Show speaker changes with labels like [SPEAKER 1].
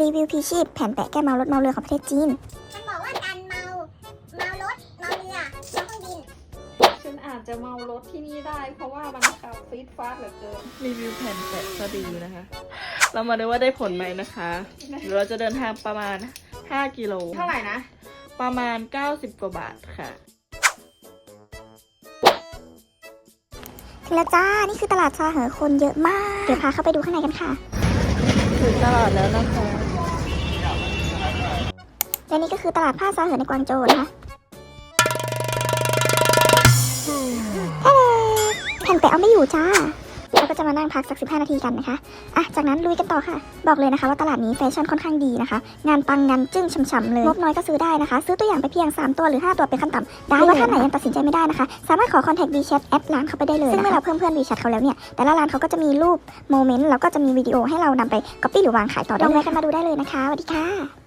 [SPEAKER 1] รีวิวพีชีพแผ่นแปะแก้เมารถเมาเรือของประเทศจีน
[SPEAKER 2] มันบอกว่าการเมา เมารถ เมาเรือเมาเครื่องบิน
[SPEAKER 3] ฉันอาจจะเมารถที่นี่ได้ เพราะว่ามันขับฟีดฟาสเหลือเกิน
[SPEAKER 4] รีวิวแผ่นแปะสะดือนะคะ เรามาดูว่าได้ผลไหมนะคะเดี๋ยวเราจะเดินทางประมาณ 5 กิโล
[SPEAKER 3] เท่าไหร่นะ
[SPEAKER 4] ประมาณ 90 กว่าบาทค่ะ
[SPEAKER 1] ถึงแล้วจ้า นี่คือตลาดซาเหอคนเยอะมาก เดี๋ยวพาเข้าไปดูข้างในกันค่ะ
[SPEAKER 4] ถึงตลาดแล้วนะคะ
[SPEAKER 1] และนี่ก็คือตลาดผ้าซาเหอในกวางโจวนะคะเอ้แผ่นแปะเอาไม่อยู่จ้า เราก็จะมานั่งพักสัก 15 นาทีกันนะคะอะจากนั้นลุยกันต่อค่ะ บอกเลยนะคะว่าตลาดนี้แฟชั่นค่อนข้างดีนะคะ งานปังงานจึ้งช่ำๆเลยงบน้อยก็ซื้อได้นะคะ ซื้อตัวอย่างไปเพียง 3 ตัวหรือ 5 ตัวเป็นขั้นต่ำได้หรือว่าท่านไหนยังตัดสินใจไม่ได้นะคะ สามารถขอ contact WeChat แอดร้านเขาไปได้เลยซึ่งเมื่อเราเพิ่มเพื่อน WeChat เขาแล้วเนี่ยแต่ละร้านเขาก็จะมีรูปโมเมนต์แล้วก็จะมีวิดีโอให้เรานำไป copy หรือวางขายต่อได้ลองแวะกันมาดูได้เลยนะคะสวัสดีค่ะ